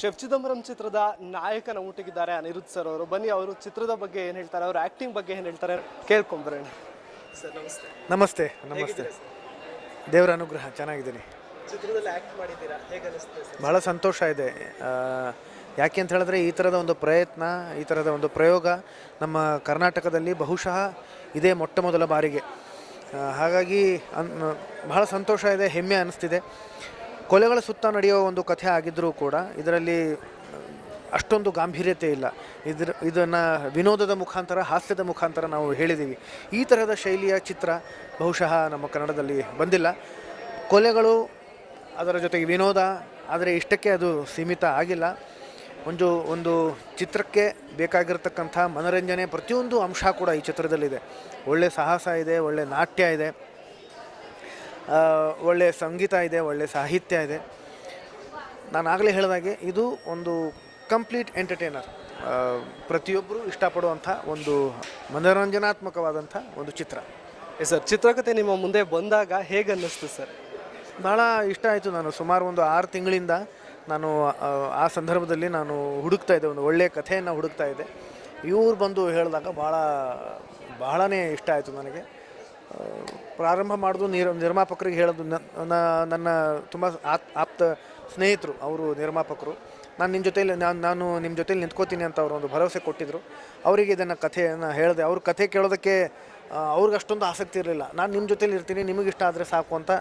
Chef Chidambaram ಚಿತ್ರದ ನಾಯಕನ ಊಟಗಿದ್ದಾರೆ Aniruddha sir ಅವರು. ಬನ್ನಿ ಅವರು ಚಿತ್ರದ ಬಗ್ಗೆ ಏನು ಹೇಳ್ತಾರೆ ಅವ್ರ ಆ್ಯಕ್ಟಿಂಗ್ ಬಗ್ಗೆ ಏನು ಹೇಳ್ತಾರೆ ಕೇಳ್ಕೊಂಬರೋಣ ಸರ್ ನಮಸ್ತೆ. ನಮಸ್ತೆ ನಮಸ್ತೆ. ದೇವರ ಅನುಗ್ರಹ ಚೆನ್ನಾಗಿದ್ದೀನಿ. ಚಿತ್ರದಲ್ಲಿ ಆ್ಯಕ್ಟ್ ಮಾಡಿದ್ದೀರಾ? ಹೇಗೆ ಅನಿಸ್ತದೆ ಸರ್? ಬಹಳ ಸಂತೋಷ ಇದೆ. ಯಾಕೆ ಅಂತ ಹೇಳಿದ್ರೆ ಈ ಥರದ ಒಂದು ಪ್ರಯತ್ನ ಈ ಥರದ ಒಂದು ಪ್ರಯೋಗ ನಮ್ಮ ಕರ್ನಾಟಕದಲ್ಲಿ ಬಹುಶಃ ಇದೇ ಮೊಟ್ಟ ಮೊದಲ ಬಾರಿಗೆ. ಹಾಗಾಗಿ ಅನ್ ಬಹಳ ಸಂತೋಷ ಇದೆ ಹೆಮ್ಮೆ ಅನ್ನಿಸ್ತಿದೆ ಕೊಲೆಗಳ ಸುತ್ತ ನಡೆಯುವ ಒಂದು ಕಥೆ ಆಗಿದ್ದರೂ ಕೂಡ ಇದರಲ್ಲಿ ಅಷ್ಟೊಂದು ಗಾಂಭೀರ್ಯತೆ ಇಲ್ಲ. ಇದ್ರ, ಇದನ್ನು ವಿನೋದದ ಮುಖಾಂತರ, ಹಾಸ್ಯದ ಮುಖಾಂತರ ನಾವು ಹೇಳಿದ್ದೀವಿ ಈ ತರಹದ ಶೈಲಿಯ ಚಿತ್ರ ಬಹುಶಃ ನಮ್ಮ ಕನ್ನಡದಲ್ಲಿ ಬಂದಿಲ್ಲ. ಕೊಲೆಗಳು ಅದರ ಜೊತೆಗೆ ವಿನೋದ, ಆದರೆ ಇಷ್ಟಕ್ಕೆ ಅದು ಸೀಮಿತ ಆಗಿಲ್ಲ. ಒಂದು ಒಂದು ಚಿತ್ರಕ್ಕೆ ಬೇಕಾಗಿರತಕ್ಕಂಥ ಮನೋರಂಜನೆ ಪ್ರತಿಯೊಂದು ಅಂಶ ಕೂಡ ಈ ಚಿತ್ರದಲ್ಲಿದೆ. ಒಳ್ಳೆ ಸಾಹಸ ಇದೆ, ಒಳ್ಳೆ ನಾಟ್ಯ ಇದೆ. ಆ, ಒಳ್ಳೆ ಸಂಗೀತ ಇದೆ ಒಳ್ಳೆಯ ಸಾಹಿತ್ಯ ಇದೆ. ನಾನು ಆಗಲೇ ಹೇಳಿದಾಗೆ ಇದು ಒಂದು ಕಂಪ್ಲೀಟ್ ಎಂಟರ್ಟೈನರ್. ಪ್ರತಿಯೊಬ್ಬರೂ ಇಷ್ಟಪಡುವಂಥ ಒಂದು ಮನೋರಂಜನಾತ್ಮಕವಾದಂಥ ಒಂದು ಚಿತ್ರ. ಸರ್ ಚಿತ್ರಕಥೆ ನಿಮ್ಮ ಮುಂದೆ ಬಂದಾಗ ಹೇಗೆ ಅನ್ನಿಸ್ತು ಸರ್? ಭಾಳ ಇಷ್ಟ ಆಯಿತು ನಾನು ಸುಮಾರು ಒಂದು ಆರು ತಿಂಗಳಿಂದ ನಾನು ಆ, ಸಂದರ್ಭದಲ್ಲಿ ನಾನು ಹುಡುಕ್ತಾ ಇದ್ದೆ ಒಂದು ಒಳ್ಳೆಯ ಕಥೆಯನ್ನು ಹುಡುಕ್ತಾ ಇದ್ದೆ. ಇವ್ರು ಬಂದು ಹೇಳಿದಾಗ ಭಾಳ ಬಹಳನೇ ಇಷ್ಟ ಆಯಿತು ನನಗೆ. ಪ್ರಾರಂಭ ಮಾಡೋದು ನಿರ್, ನಿರ್ಮಾಪಕರಿಗೆ ಹೇಳೋದು ನನ್ನ ತುಂಬ ಆಪ್, ಆಪ್ತ ಸ್ನೇಹಿತರು, ಅವರು ನಿರ್ಮಾಪಕರು. ನಾನು ನಿಮ್ಮ ಜೊತೆಯಲ್ಲಿ ನಾನು ನಾನು ನಿಮ್ಮ ಜೊತೆಯಲ್ಲಿ ನಿಂತ್ಕೋತೀನಿ ಅಂತ ಅವರು ಒಂದು ಭರವಸೆ ಕೊಟ್ಟಿದ್ದರು ಅವರಿಗೆ ಇದನ್ನು ಕಥೆಯನ್ನು ಹೇಳಿದೆ, ಅವ್ರ ಕಥೆ ಕೇಳೋದಕ್ಕೆ ಅವ್ರಿಗೆ ಅಷ್ಟೊಂದು ಆಸಕ್ತಿ ಇರಲಿಲ್ಲ. ನಾನು ನಿಮ್ಮ ಜೊತೆಯಲ್ಲಿ ಇರ್ತೀನಿ, ನಿಮಗೆ ಇಷ್ಟ ಆದರೆ ಸಾಕು ಅಂತ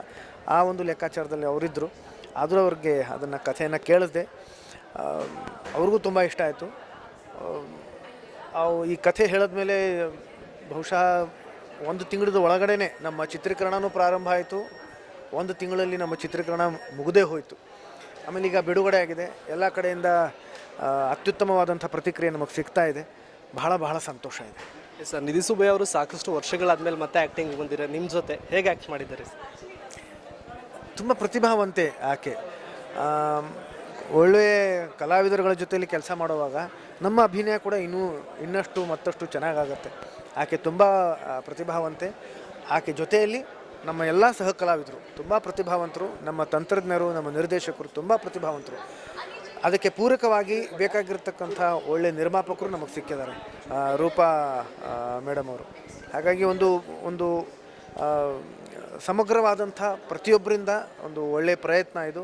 ಆ ಒಂದು ಲೆಕ್ಕಾಚಾರದಲ್ಲಿ ಅವರಿದ್ದರು ಆದರೂ ಅವ್ರಿಗೆ ಅದನ್ನು ಕಥೆಯನ್ನು ಕೇಳಿದೆ. ಅವ್ರಿಗೂ ತುಂಬ ಇಷ್ಟ ಆಯಿತು. ಈ ಕಥೆ ಹೇಳಿದ್ಮೇಲೆ ಬಹುಶಃ ಒಂದು ತಿಂಗಳದ ಒಳಗಡೆನೆ ನಮ್ಮ ಚಿತ್ರೀಕರಣವೂ ಪ್ರಾರಂಭ ಆಯಿತು. ಒಂದು ತಿಂಗಳಲ್ಲಿ ನಮ್ಮ ಚಿತ್ರೀಕರಣ ಮುಗದೇ ಹೋಯಿತು. ಆಮೇಲೆ ಈಗ ಬಿಡುಗಡೆ ಆಗಿದೆ. ಎಲ್ಲ ಕಡೆಯಿಂದ ಅತ್ಯುತ್ತಮವಾದಂಥ ಪ್ರತಿಕ್ರಿಯೆ ನಮಗೆ ಸಿಗ್ತಾ ಇದೆ. ಬಹಳ ಬಹಳ ಸಂತೋಷ ಇದೆ. ಸರ್ ನಿಧಿ ಸುಬ್ಬಯ್ಯ ಅವರು ಸಾಕಷ್ಟು ವರ್ಷಗಳಾದಮೇಲೆ ಮತ್ತೆ ಆ್ಯಕ್ಟಿಂಗ್ ಬಂದಿರ ನಿಮ್ಮ ಜೊತೆ ಹೇಗೆ ಆ್ಯಕ್ಟ್ ಮಾಡಿದ್ದಾರೆ ಸರ್? ತುಂಬ ಪ್ರತಿಭಾವಂತೆ ಆಕೆ. ಒಳ್ಳೆಯ ಕಲಾವಿದರುಗಳ ಜೊತೆಯಲ್ಲಿ ಕೆಲಸ ಮಾಡುವಾಗ ನಮ್ಮ ಅಭಿನಯ ಕೂಡ ಇನ್ನೂ ಇನ್ನಷ್ಟು ಮತ್ತಷ್ಟು ಚೆನ್ನಾಗಾಗತ್ತೆ. ಆಕೆ ತುಂಬ ಪ್ರತಿಭಾವಂತೆ. ಆಕೆ ಜೊತೆಯಲ್ಲಿ ನಮ್ಮ ಎಲ್ಲ ಸಹ ಕಲಾವಿದರು ತುಂಬ ಪ್ರತಿಭಾವಂತರು, ನಮ್ಮ ತಂತ್ರಜ್ಞರು, ನಮ್ಮ ನಿರ್ದೇಶಕರು ತುಂಬ ಪ್ರತಿಭಾವಂತರು. ಅದಕ್ಕೆ ಪೂರಕವಾಗಿ ಬೇಕಾಗಿರ್ತಕ್ಕಂಥ ಒಳ್ಳೆ ನಿರ್ಮಾಪಕರು ನಮಗೆ ಸಿಕ್ಕಿದ್ದಾರೆ. ರೂಪಾ ಮೇಡಮ್ ಅವರು. ಹಾಗಾಗಿ ಒಂದು ಒಂದು ಸಮಗ್ರವಾದಂಥ ಪ್ರತಿಯೊಬ್ಬರಿಂದ ಒಂದು ಒಳ್ಳೆಯ ಪ್ರಯತ್ನ ಇದು.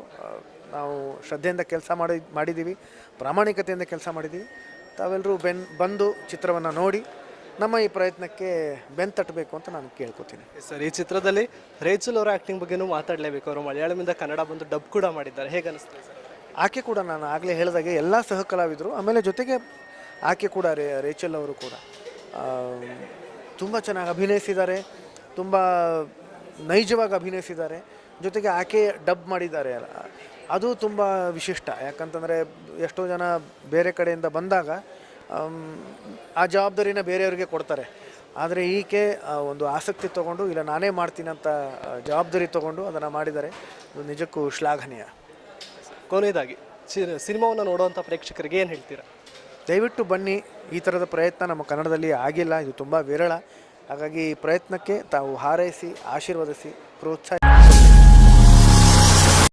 ನಾವು ಶ್ರದ್ಧೆಯಿಂದ ಕೆಲಸ ಮಾಡಿ ಮಾಡಿದ್ದೀವಿ ಪ್ರಾಮಾಣಿಕತೆಯಿಂದ ಕೆಲಸ ಮಾಡಿದ್ದೀವಿ. ತಾವೆಲ್ಲರೂ ಬೆನ್ ಬಂದು ಚಿತ್ರವನ್ನು ನೋಡಿ ನಮ್ಮ ಈ ಪ್ರಯತ್ನಕ್ಕೆ ಬೆನ್ ತಟ್ಟಬೇಕು ಅಂತ ನಾನು ಕೇಳ್ಕೊತೀನಿ. ಸರ್ ಈ ಚಿತ್ರದಲ್ಲಿ ರೇಚಲ್ ಅವರ ಆ್ಯಕ್ಟಿಂಗ್ ಬಗ್ಗೆನೂ ಮಾತಾಡಲೇಬೇಕು. ಅವರು ಮಲಯಾಳಮಿಂದ ಕನ್ನಡ ಬಂದು ಡಬ್ ಕೂಡ ಮಾಡಿದ್ದಾರೆ. ಹೇಗೆ ಅನಿಸ್ತದೆ ಸರ್ ಆಕೆ ಕೂಡ ನಾನು ಆಗಲೇ ಹೇಳಿದಾಗೆ ಎಲ್ಲ ಸಹಕಲಾವಿದರು. ಆಮೇಲೆ ಜೊತೆಗೆ ಆಕೆ ಕೂಡ ರೇ ರೇಚಲ್ ಅವರು ಕೂಡ. ತುಂಬ ಚೆನ್ನಾಗಿ ಅಭಿನಯಿಸಿದ್ದಾರೆ. ತುಂಬ ನೈಜವಾಗಿ ಅಭಿನಯಿಸಿದ್ದಾರೆ. ಜೊತೆಗೆ ಆಕೆ ಡಬ್ ಮಾಡಿದ್ದಾರೆ ಅದು ತುಂಬ ವಿಶಿಷ್ಟ. ಯಾಕಂತಂದರೆ ಎಷ್ಟೋ ಜನ ಬೇರೆ ಕಡೆಯಿಂದ ಬಂದಾಗ ಆ ಜವಾಬ್ದಾರಿನ ಬೇರೆಯವ್ರಿಗೆ ಕೊಡ್ತಾರೆ. ಆದರೆ ಈಕೆ ಒಂದು ಆಸಕ್ತಿ ತಗೊಂಡು ಇಲ್ಲ ನಾನೇ ಮಾಡ್ತೀನಿ ಅಂತ ಜವಾಬ್ದಾರಿ ತಗೊಂಡು ಅದನ್ನು ಮಾಡಿದರೆ ಅದು ನಿಜಕ್ಕೂ ಶ್ಲಾಘನೀಯ. ಕೊನೆಯದಾಗಿ ಸಿನಿಮಾವನ್ನು ನೋಡುವಂಥ ಪ್ರೇಕ್ಷಕರಿಗೆ ಏನು ಹೇಳ್ತೀರಾ? ದಯವಿಟ್ಟು ಬನ್ನಿ. ಈ ಥರದ ಪ್ರಯತ್ನ ನಮ್ಮ ಕನ್ನಡದಲ್ಲಿ ಆಗಿಲ್ಲ. ಇದು ತುಂಬ ವಿರಳ. ಹಾಗಾಗಿ ಈ ಪ್ರಯತ್ನಕ್ಕೆ ತಾವು ಹಾರೈಸಿ ಆಶೀರ್ವದಿಸಿ ಪ್ರೋತ್ಸಾಹ